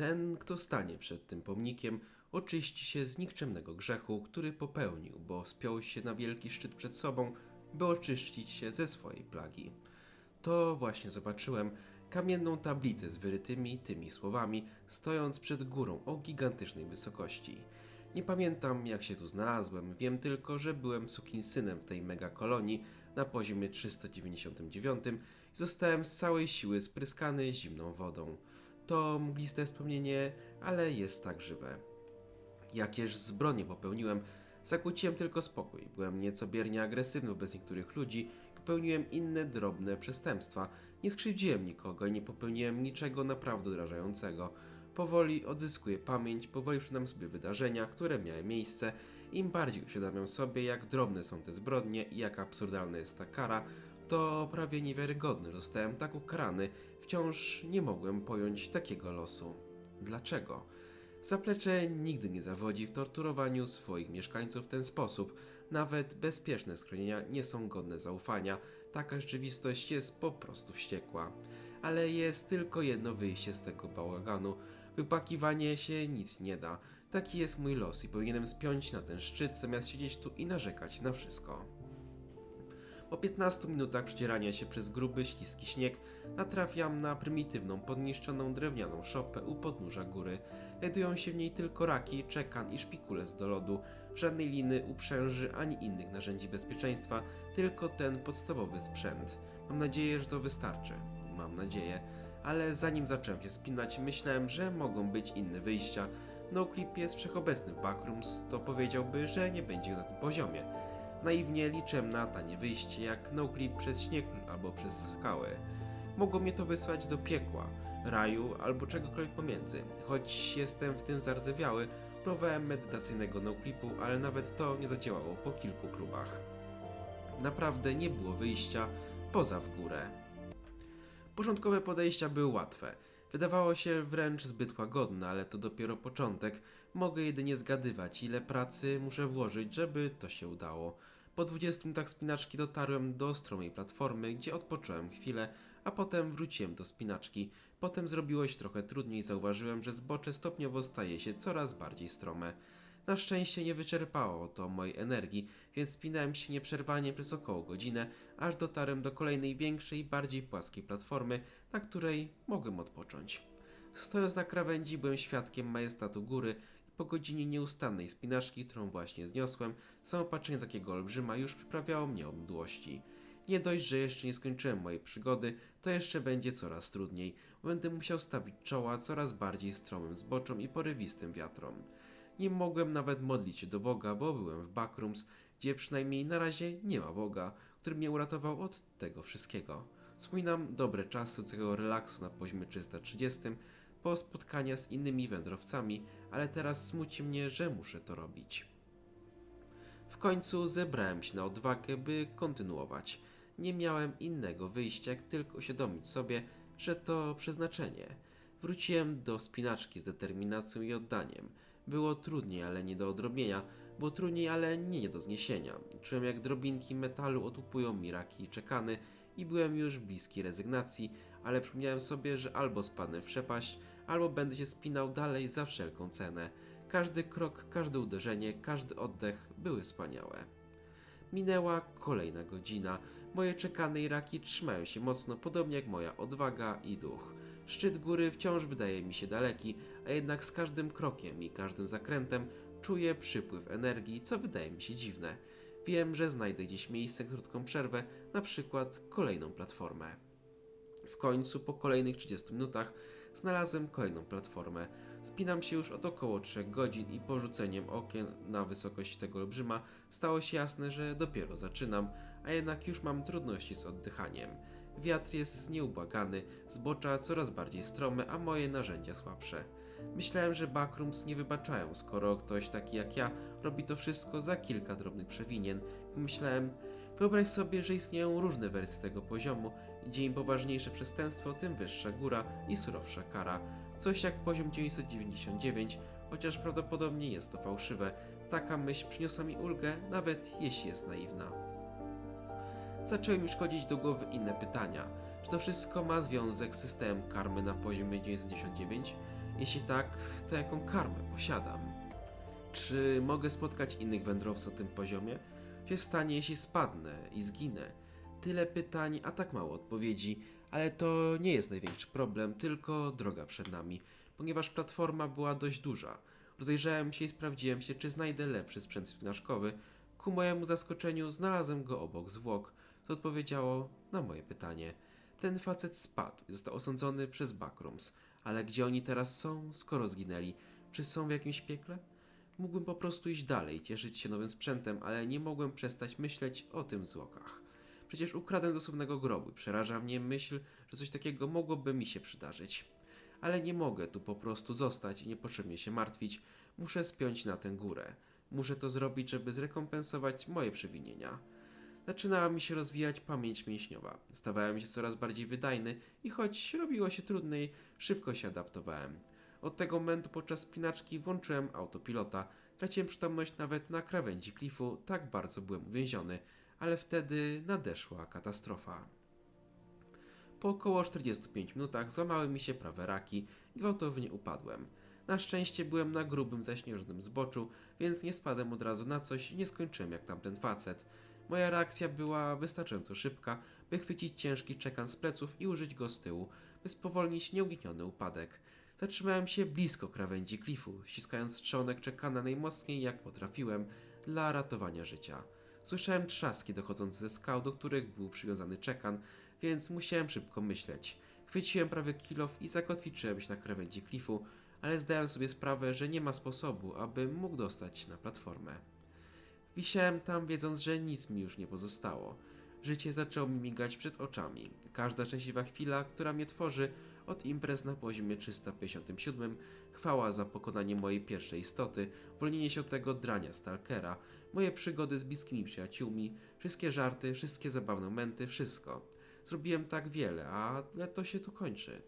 Ten, kto stanie przed tym pomnikiem, oczyści się z nikczemnego grzechu, który popełnił, bo wspiął się na wielki szczyt przed sobą, by oczyścić się ze swojej plagi. To właśnie zobaczyłem kamienną tablicę z wyrytymi tymi słowami, stojąc przed górą o gigantycznej wysokości. Nie pamiętam jak się tu znalazłem, wiem tylko, że byłem sukinsynem w tej megakolonii na poziomie 399 i zostałem z całej siły spryskany zimną wodą. To mgliste wspomnienie, ale jest tak żywe. Jakież zbrodnie popełniłem, zakłóciłem tylko spokój. Byłem nieco biernie agresywny wobec niektórych ludzi, popełniłem inne drobne przestępstwa. Nie skrzywdziłem nikogo i nie popełniłem niczego naprawdę odrażającego. Powoli odzyskuję pamięć, powoli przypominam sobie wydarzenia, które miały miejsce. Im bardziej uświadamiam sobie, jak drobne są te zbrodnie i jak absurdalna jest ta kara, to prawie niewiarygodny. Zostałem tak ukarany, wciąż nie mogłem pojąć takiego losu. Dlaczego? Zaplecze nigdy nie zawodzi w torturowaniu swoich mieszkańców w ten sposób. Nawet bezpieczne schronienia nie są godne zaufania. Taka rzeczywistość jest po prostu wściekła. Ale jest tylko jedno wyjście z tego bałaganu. Wypakiwanie się nic nie da. Taki jest mój los i powinienem spiąć na ten szczyt, zamiast siedzieć tu i narzekać na wszystko. Po 15 minutach przedzierania się przez gruby, śliski śnieg natrafiam na prymitywną, podniszczoną drewnianą szopę u podnóża góry. Znajdują się w niej tylko raki, czekan i szpikulec do lodu. Żadnej liny, uprzęży ani innych narzędzi bezpieczeństwa, tylko ten podstawowy sprzęt. Mam nadzieję, że to wystarczy. Mam nadzieję. Ale zanim zacząłem się spinać, myślałem, że mogą być inne wyjścia. NoClip jest wszechobecny w Backrooms, to powiedziałby, że nie będzie na tym poziomie. Naiwnie liczyłem na tanie wyjście, jak noclip przez śnieg albo przez skały. Mogło mnie to wysłać do piekła, raju albo czegokolwiek pomiędzy. Choć jestem w tym zardzewiały, próbowałem medytacyjnego noclipu, ale nawet to nie zadziałało po kilku próbach. Naprawdę nie było wyjścia poza w górę. Początkowe podejścia były łatwe. Wydawało się wręcz zbyt łagodne, ale to dopiero początek. Mogę jedynie zgadywać, ile pracy muszę włożyć, żeby to się udało. Po 20 minutach spinaczki dotarłem do stromej platformy, gdzie odpocząłem chwilę, a potem wróciłem do spinaczki. Potem zrobiło się trochę trudniej, zauważyłem, że zbocze stopniowo staje się coraz bardziej strome. Na szczęście nie wyczerpało to mojej energii, więc spinałem się nieprzerwanie przez około godzinę, aż dotarłem do kolejnej większej, bardziej płaskiej platformy, na której mogłem odpocząć. Stojąc na krawędzi byłem świadkiem majestatu góry i po godzinie nieustannej spinaczki, którą właśnie zniosłem, samo patrzenie takiego olbrzyma już przyprawiało mnie o mdłości. Nie dość, że jeszcze nie skończyłem mojej przygody, to jeszcze będzie coraz trudniej, bo będę musiał stawić czoła coraz bardziej stromym zboczom i porywistym wiatrom. Nie mogłem nawet modlić się do Boga, bo byłem w Backrooms, gdzie przynajmniej na razie nie ma Boga, który mnie uratował od tego wszystkiego. Wspominam dobre czasy tego relaksu na poziomie 330, po spotkania z innymi wędrowcami, ale teraz smuci mnie, że muszę to robić. W końcu zebrałem się na odwagę, by kontynuować. Nie miałem innego wyjścia, jak tylko uświadomić sobie, że to przeznaczenie. Wróciłem do spinaczki z determinacją i oddaniem. Było trudniej, ale nie do odrobienia. Było trudniej, ale nie, nie do zniesienia. Czułem, jak drobinki metalu otupują mi raki i czekany i byłem już bliski rezygnacji, ale przypomniałem sobie, że albo spadnę w przepaść, albo będę się spinał dalej za wszelką cenę. Każdy krok, każde uderzenie, każdy oddech były wspaniałe. Minęła kolejna godzina. Moje czekane i raki trzymają się mocno, podobnie jak moja odwaga i duch. Szczyt góry wciąż wydaje mi się daleki, a jednak z każdym krokiem i każdym zakrętem czuję przypływ energii, co wydaje mi się dziwne. Wiem, że znajdę gdzieś miejsce, krótką przerwę, na przykład kolejną platformę. W końcu, po kolejnych 30 minutach, znalazłem kolejną platformę. Spinam się już od około 3 godzin i porzuceniem okien na wysokość tego olbrzyma stało się jasne, że dopiero zaczynam, a jednak już mam trudności z oddychaniem. Wiatr jest nieubłagany, zbocza coraz bardziej strome, a moje narzędzia słabsze. Myślałem, że backrooms nie wybaczają, skoro ktoś taki jak ja robi to wszystko za kilka drobnych przewinien. Pomyślałem, wyobraź sobie, że istnieją różne wersje tego poziomu, gdzie im poważniejsze przestępstwo, tym wyższa góra i surowsza kara. Coś jak poziom 999, chociaż prawdopodobnie jest to fałszywe. Taka myśl przyniosła mi ulgę, nawet jeśli jest naiwna. Zaczęły mi szkodzić do głowy inne pytania. Czy to wszystko ma związek z systemem karmy na poziomie 999? Jeśli tak, to jaką karmę posiadam? Czy mogę spotkać innych wędrowców o tym poziomie? Co się stanie, jeśli spadnę i zginę? Tyle pytań, a tak mało odpowiedzi, ale to nie jest największy problem, tylko droga przed nami, ponieważ platforma była dość duża. Rozejrzałem się i sprawdziłem się, czy znajdę lepszy sprzęt spinaczkowy. Ku mojemu zaskoczeniu znalazłem go obok zwłok, co odpowiedziało na moje pytanie. Ten facet spadł i został osądzony przez Backrooms, ale gdzie oni teraz są, skoro zginęli? Czy są w jakimś piekle? Mógłbym po prostu iść dalej, cieszyć się nowym sprzętem, ale nie mogłem przestać myśleć o tym zwłokach. Przecież ukradłem z osobnego grobu przeraża mnie myśl, że coś takiego mogłoby mi się przydarzyć. Ale nie mogę tu po prostu zostać i niepotrzebnie się martwić. Muszę spiąć na tę górę. Muszę to zrobić, żeby zrekompensować moje przewinienia. Zaczynała mi się rozwijać pamięć mięśniowa. Stawałem się coraz bardziej wydajny i choć robiło się trudniej, szybko się adaptowałem. Od tego momentu podczas spinaczki włączyłem autopilota. Traciłem przytomność nawet na krawędzi klifu, tak bardzo byłem uwięziony, ale wtedy nadeszła katastrofa. Po około 45 minutach złamały mi się prawe raki i gwałtownie upadłem. Na szczęście byłem na grubym, zaśnieżonym zboczu, więc nie spadłem od razu na coś i nie skończyłem jak tamten facet. Moja reakcja była wystarczająco szybka, by chwycić ciężki czekan z pleców i użyć go z tyłu, by spowolnić nieunikniony upadek. Zatrzymałem się blisko krawędzi klifu, ściskając trzonek czekana najmocniej jak potrafiłem dla ratowania życia. Słyszałem trzaski dochodzące ze skał, do których był przywiązany czekan, więc musiałem szybko myśleć. Chwyciłem prawy kilof i zakotwiczyłem się na krawędzi klifu, ale zdałem sobie sprawę, że nie ma sposobu, abym mógł dostać na platformę. Wisiałem tam, wiedząc, że nic mi już nie pozostało. Życie zaczęło mi migać przed oczami. Każda szczęśliwa chwila, która mnie tworzy, od imprez na poziomie 357, chwała za pokonanie mojej pierwszej istoty, uwolnienie się od tego drania stalkera, moje przygody z bliskimi przyjaciółmi, wszystkie żarty, wszystkie zabawne momenty, wszystko. Zrobiłem tak wiele, a to się tu kończy.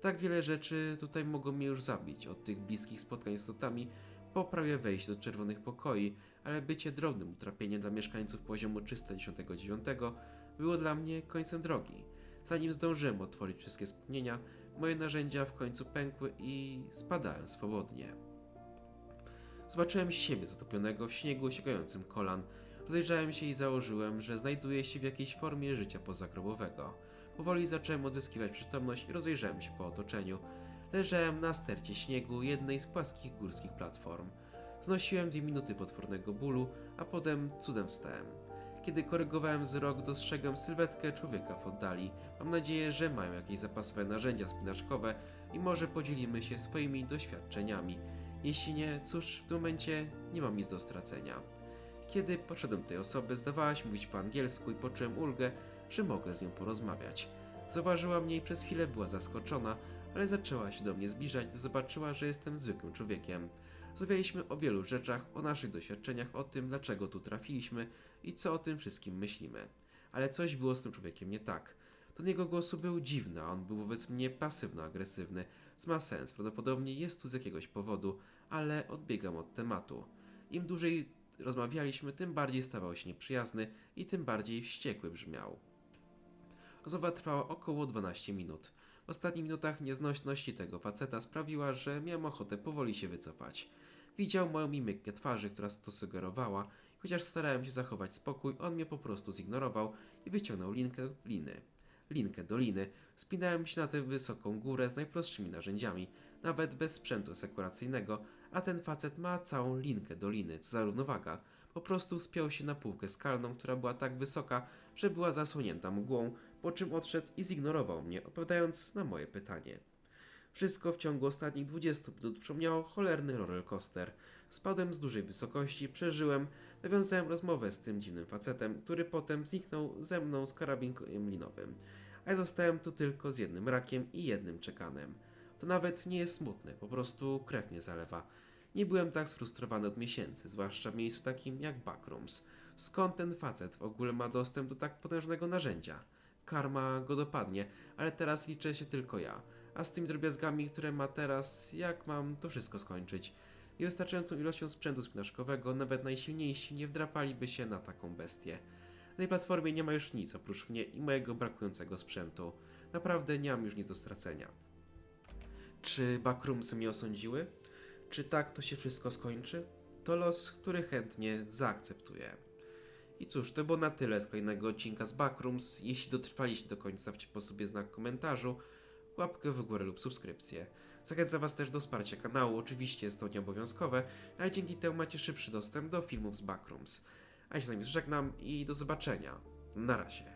Tak wiele rzeczy tutaj mogą mnie już zabić, od tych bliskich spotkań z istotami, po prawie wejść do czerwonych pokoi, ale bycie drobnym utrapieniem dla mieszkańców poziomu 399 było dla mnie końcem drogi. Zanim zdążyłem otworzyć wszystkie wspomnienia, moje narzędzia w końcu pękły i spadałem swobodnie. Zobaczyłem siebie zatopionego w śniegu sięgającym kolan. Rozejrzałem się i założyłem, że znajduję się w jakiejś formie życia pozagrobowego. Powoli zacząłem odzyskiwać przytomność i rozejrzałem się po otoczeniu. Leżałem na stercie śniegu jednej z płaskich górskich platform. Znosiłem dwie minuty potwornego bólu, a potem cudem wstałem. Kiedy korygowałem wzrok, dostrzegłem sylwetkę człowieka w oddali. Mam nadzieję, że mają jakieś zapasowe narzędzia spinaczkowe i może podzielimy się swoimi doświadczeniami. Jeśli nie, cóż, w tym momencie nie mam nic do stracenia. Kiedy podszedłem do tej osoby, zdawała się mówić po angielsku i poczułem ulgę, że mogę z nią porozmawiać. Zauważyła mnie i przez chwilę była zaskoczona, ale zaczęła się do mnie zbliżać, gdy zobaczyła, że jestem zwykłym człowiekiem. Rozmawialiśmy o wielu rzeczach, o naszych doświadczeniach, o tym, dlaczego tu trafiliśmy i co o tym wszystkim myślimy. Ale coś było z tym człowiekiem nie tak. Ton jego głosu był dziwny, a on był wobec mnie pasywno-agresywny. Co ma sens, prawdopodobnie jest tu z jakiegoś powodu, ale odbiegam od tematu. Im dłużej rozmawialiśmy, tym bardziej stawał się nieprzyjazny i tym bardziej wściekły brzmiał. Rozmowa trwała około 12 minut. W ostatnich minutach nieznośności tego faceta sprawiła, że miałem ochotę powoli się wycofać. Widział moją mimikę twarzy, która to sugerowała, chociaż starałem się zachować spokój, on mnie po prostu zignorował i wyciągnął linkę do liny. Linkę do liny. Spinałem się na tę wysoką górę z najprostszymi narzędziami, nawet bez sprzętu sekuracyjnego, a ten facet ma całą linkę do liny, co za równowaga. Po prostu spiął się na półkę skalną, która była tak wysoka, że była zasłonięta mgłą, po czym odszedł i zignorował mnie, odpowiadając na moje pytanie. Wszystko w ciągu ostatnich 20 minut przypomniało cholerny rollercoaster. Spadłem z dużej wysokości, przeżyłem, nawiązałem rozmowę z tym dziwnym facetem, który potem zniknął ze mną z karabinkiem linowym. A ja zostałem tu tylko z jednym rakiem i jednym czekanem. To nawet nie jest smutne, po prostu krew mnie zalewa. Nie byłem tak sfrustrowany od miesięcy, zwłaszcza w miejscu takim jak Backrooms. Skąd ten facet w ogóle ma dostęp do tak potężnego narzędzia? Karma go dopadnie, ale teraz liczę się tylko ja. A z tymi drobiazgami, które ma teraz, jak mam to wszystko skończyć? Niewystarczającą ilością sprzętu spinaczkowego nawet najsilniejsi nie wdrapaliby się na taką bestię. Na tej platformie nie ma już nic oprócz mnie i mojego brakującego sprzętu. Naprawdę nie mam już nic do stracenia. Czy backroomsy mnie osądziły? Czy tak to się wszystko skończy? To los, który chętnie zaakceptuję. I cóż, to było na tyle z kolejnego odcinka z Backrooms. Jeśli dotrwaliście do końca, stawcie po sobie znak komentarzu, łapkę w górę lub subskrypcję. Zachęcam Was też do wsparcia kanału, oczywiście jest to nieobowiązkowe, ale dzięki temu macie szybszy dostęp do filmów z Backrooms. A ja się z nami żegnam i do zobaczenia. Na razie.